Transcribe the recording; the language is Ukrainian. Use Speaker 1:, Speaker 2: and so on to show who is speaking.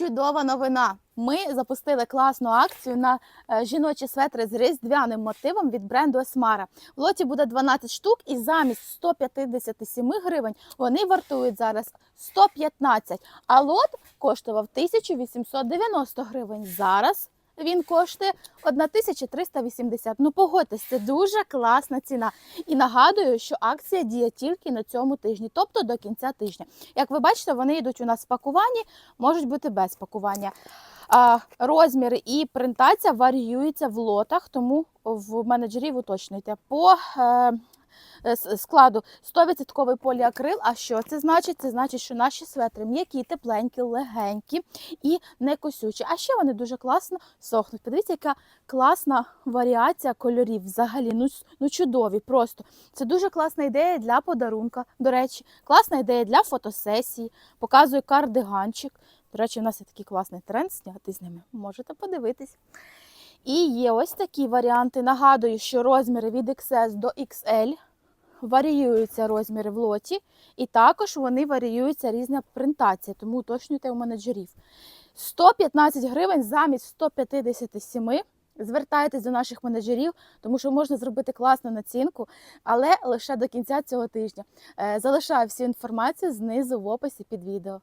Speaker 1: Чудова новина! Ми запустили класну акцію на е, жіночі светри з різдвяним мотивом від бренду Esmara. В лоті буде 12 штук, і замість 157 гривень вони вартують зараз 115. А лот коштував 1890 гривень. Зараз він коштує 1380. Ну погодьтесь, це дуже класна ціна. І нагадую, що акція діє тільки на цьому тижні, тобто до кінця тижня. Як ви бачите, вони йдуть у нас в пакуванні, можуть бути без пакування. А, розміри і принтація варіюються в лотах, тому в менеджерів уточнюйте. По е, складу 100% поліакрил. А що це значить? Це значить, що наші светри м'які, тепленькі, легенькі і не косючі. А ще вони дуже класно сохнуть. Подивіться, яка класна варіація кольорів взагалі. Ну, ну чудові просто. Це дуже класна ідея для подарунка. До речі, класна ідея для фотосесії. Показую кардиганчик. До речі, у нас є такий класний тренд зняти з ними. Можете подивитись. І є ось такі варіанти. Нагадую, що розміри від XS до XL варіюються розміри в лоті, і також вони варіюються різна принтація, тому уточнюйте у менеджерів. 115 гривень замість 157. Звертайтесь до наших менеджерів, тому що можна зробити класну націнку, але лише до кінця цього тижня. Е, Залишаю всю інформацію знизу в описі під відео.